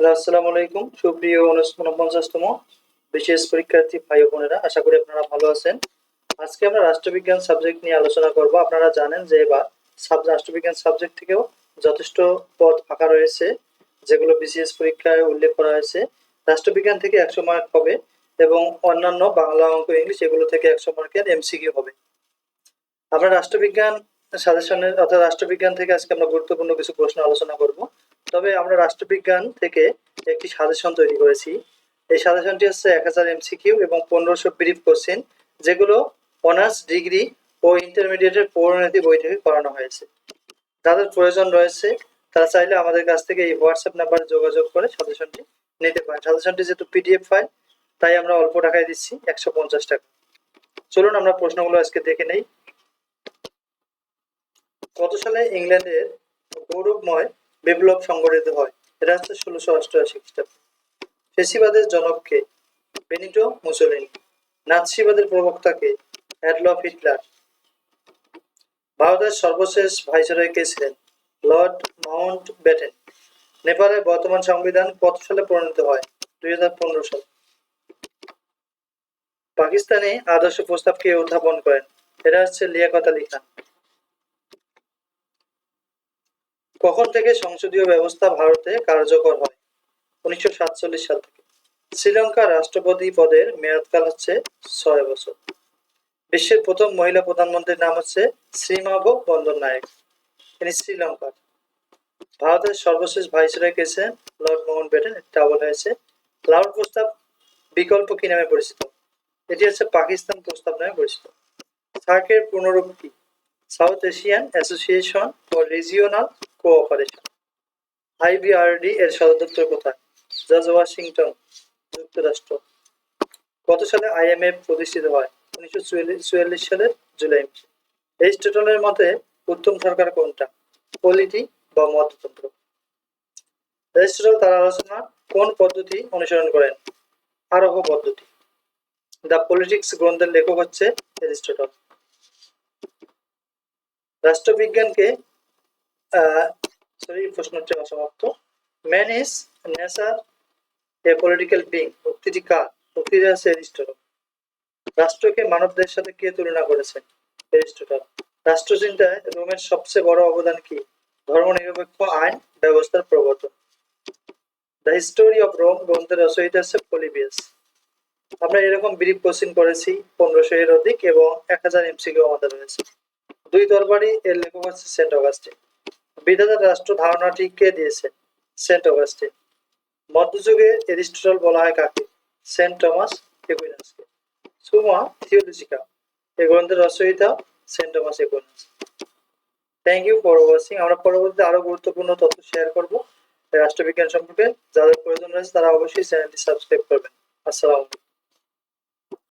আসসালামু আলাইকুম। সুপ্রিয় উনপঞ্চাশতম বিশেষ পরীক্ষার্থী ভাই বোনেরা, আশা করি আপনারা ভালো আছেন। আজকে আমরা রাষ্ট্রবিজ্ঞান সাবজেক্ট নিয়ে আলোচনা করব। আপনারা জানেন যে এবার সাব রাষ্ট্রবিজ্ঞান সাবজেক্ট থেকেও যথেষ্ট পদ ফাঁকা রয়েছে, যেগুলো বিসিএস পরীক্ষায় উল্লেখ করা হয়েছে। রাষ্ট্রবিজ্ঞান থেকে একশো মার্ক হবে এবং অন্যান্য বাংলা অঙ্ক, ইংলিশ এগুলো থেকে একশো মার্কের এমসিকিউ হবে। আমরা রাষ্ট্রবিজ্ঞান সাজেশনের অর্থাৎ রাষ্ট্রবিজ্ঞান থেকে আজকে আমরা গুরুত্বপূর্ণ কিছু প্রশ্ন আলোচনা করব। তবে আমরা রাষ্ট্রবিজ্ঞান থেকে একটি সাজেশন তৈরি করেছি। এই সাজেশনটি হচ্ছে এক হাজার এমসিকিউ এবং পনেরোশো ব্রিফ কোশ্চেন, যেগুলো অনার্স ডিগ্রি ও ইন্টারমিডিয়েটের পৌরনীতি বই থেকে করানো হয়েছে। যাদের প্রয়োজন রয়েছে, তারা চাইলে আমাদের কাছ থেকে এই হোয়াটসঅ্যাপ নাম্বারে যোগাযোগ করে সাজেশনটি নিতে পারেন। সাজেশনটি যেহেতু পিডিএফ ফাইল, তাই আমরা অল্প টাকায় দিচ্ছি, একশো পঞ্চাশ টাকা। চলুন আমরা প্রশ্নগুলো আজকে দেখে নেই। কত সালে ইংল্যান্ডের গৌরবময় বিপ্লব সংগঠিত হয়। এটা হচ্ছে ষোলোশো অষ্টআশি খ্রিস্টাব্দে। ফেসিবাদের জনককে বেনিটো মুসোলিনি, নাৎসিবাদের প্রবক্তাকে অ্যাডলফ হিটলার, ভারতের সর্বশেষ ভাইসরয় কে ছিলেন? লর্ড মাউন্ট ব্যাটেন নেপালের বর্তমান সংবিধান কত সালে প্রণীত হয়? দুই হাজার পনেরো সালে। পাকিস্তানে আদর্শ প্রস্তাবকে উত্থাপন করেন। এটা হচ্ছে লিয়াকত আলী খান। কখন থেকে সংসদীয় ব্যবস্থা ভারতে কার্যকর হয়? উনিশশো সাতচল্লিশ সাল থেকে। শ্রীলঙ্কার রাষ্ট্রপতি পদের মেয়াদকাল হচ্ছে ছয় বছর। বিশ্বের প্রথম মহিলা প্রধানমন্ত্রীর নাম হচ্ছে শ্রীমাভ বন্দর নায়ক তিনি শ্রীলঙ্কার। ভারতের সর্বশেষ ভাইসরয় কেছে লর্ড মোহন ব্যাটেন এটা বলা হয়েছে। লাউড প্রস্তাব বিকল্প কি নামে পরিচিত? এটি হচ্ছে পাকিস্তান প্রস্তাব নামে পরিচিত। সার্কের পুনরূপ কি? South Asian association for regional cooperation IBRD এর সদর দপ্তর কোথায়? জর্জ ওয়াশিংটন যুক্তরাষ্ট্র। কত সালে আইএমএফ প্রতিষ্ঠিত হয়? উনিশশো চুয়াল্লিশ সালের জুলাই মাসে। মতে উত্তম সরকার কোনটা? পলিটি বা মততন্ত্র এরিস্টটল তার আলোচনা কোন পদ্ধতি অনুসরণ করেন? আরোহ পদ্ধতি। দ্য পলিটিক্স গ্রন্থের লেখক হচ্ছে এরিস্টটল রাষ্ট্রবিজ্ঞানকে সরি প্রশ্নটি অসমাপ্ত। Man is nature a political being উক্তিটি কার? উক্তিটি আছে এরিস্টটল। রাষ্ট্রকে মানবদের সাথে কে তুলনা করেছেন এরিস্টটল। রাষ্ট্রচিন্তায় রোমের সবচেয়ে বড় অবদান কি? ধর্মনিরপেক্ষ আইন, ব্যবস্থার প্রবর্তন। দ্য হিস্টোরি অফ রোম গ্রন্থের রচয়িতা হচ্ছে পলিবিয়াস আমরা এরকম ব্রিফ কোশ্চিন করেছি পনেরোশো এর অধিক এবং এক হাজার এমসিকিউ আমাদের রয়েছে। দুই দরবারই এর লেখক হচ্ছে সেন্ট অগাস্টিন। বিধাতার রাষ্ট্র ধারণাটি কে দিয়েছে, সেন্ট অগাস্টিন মধ্যযুগে এরিস্টটল বলা হয় কাকে? সেন্ট টমাস একুইনাসকে। সুমা থিওলজিকা এই গ্রন্থের রচয়িতা saint Thomas Aquinas. Thank you for watching আমরা পরবর্তীতে আরও গুরুত্বপূর্ণ তথ্য শেয়ার করব। রাষ্ট্রবিজ্ঞান সম্পর্কে যাদের প্রয়োজন রয়েছে তারা অবশ্যই চ্যানেলটি সাবস্ক্রাইব করবেন। আসসালামু আলাইকুম।